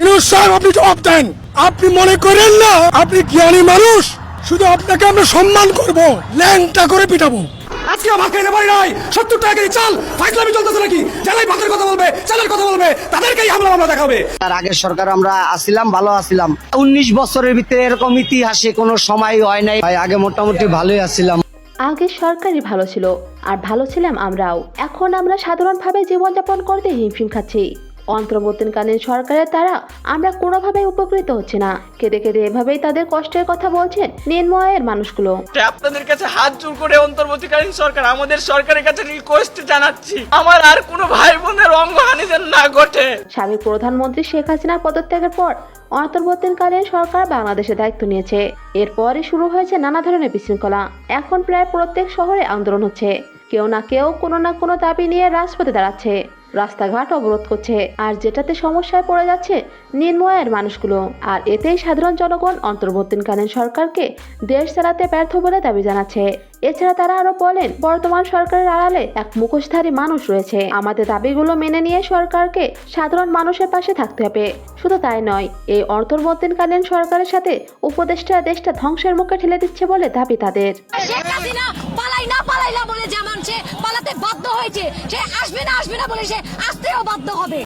ইনুস সাহেব আপনি জবাব দেন। আপনি মনে করেন না আপনি জ্ঞানী মানুষ শুধু আপনাকে আমরা সম্মান করব ল্যাংটা করে পিটাবো। আজকে খাইতে পারি নাই সত্তর টাকা কেজি চাল ফাইজলামি চলতেছে নাকি? যারাই ভাতের কথা বলবে চালের কথা বলবে তাদেরকেই হামলা মামলা দেখাবে। তার আগের সরকার আমরা আসিলাম ভালো আসিলাম। উনিশ বছরের ভিতরে এরকম ইতিহাসে কোনো সময় হয় নাই। আগে মোটামুটি ভালোই আসছিলাম আগে সরকারই ভালো ছিল আর ভালো ছিলাম আমরাও। এখন আমরা সাধারণভাবে জীবনযাপন করতে হিমশিম খাচ্ছি। অন্তর্বর্তীকালীন সরকারের দ্বারা আমরা কোনোভাবেই উপকৃত হচ্ছে না। কেঁদে কেঁদে এভাবেই তাদের কষ্টের কথা বলছেন নির্ময়ের মানুষগুলো। আপনাদের কাছে হাত জোর করে অন্তর্বর্তীকালীন সরকার আমাদের সরকারের কাছে রিকোয়েস্ট জানাচ্ছি। আমার আর কোনো ভাই বোনের অঙ্গহানি যেন না ঘটে। সাবেক প্রধানমন্ত্রী শেখ হাসিনার পদত্যাগের পর অন্তর্বর্তীকালীন সরকার বাংলাদেশে দায়িত্ব নিয়েছে। এরপরই শুরু হয়েছে নানা ধরনের বিশৃঙ্খলা। এখন প্রায় প্রত্যেক শহরে আন্দোলন হচ্ছে। কেউ না কেউ কোনো না কোনো দাবি নিয়ে রাজপথে দাঁড়াচ্ছে। রাস্তাঘাট অবরোধ করছে। আর যেটাতে সমস্যায় পড়ে যাচ্ছে নির্ময়ের মানুষগুলো। আর এতেই সাধারণ জনগণ অন্তর্বর্তীকালীন সরকারকে দেশ চালাতে ব্যর্থ বলে দাবি জানাচ্ছে। এছাড়া তারা আরও বলেন, বর্তমান সরকারের আড়ালে এক মুখোশধারী মানুষ রয়েছে। আমাদের দাবিগুলো মেনে নিয়ে সরকারকে সাধারণ মানুষের পাশে থাকতে হবে। শুধু তাই নয়, এই অন্তর্বর্তীকালীন সরকারের সাথে উপদেষ্টা দেশটা ধ্বংসের মুখে ঠেলে দিচ্ছে বলে দাবি তাদের। বাধ্য হয়েছে। সে আসবে না আসবে না বলে সে আসতেও বাধ্য হবে।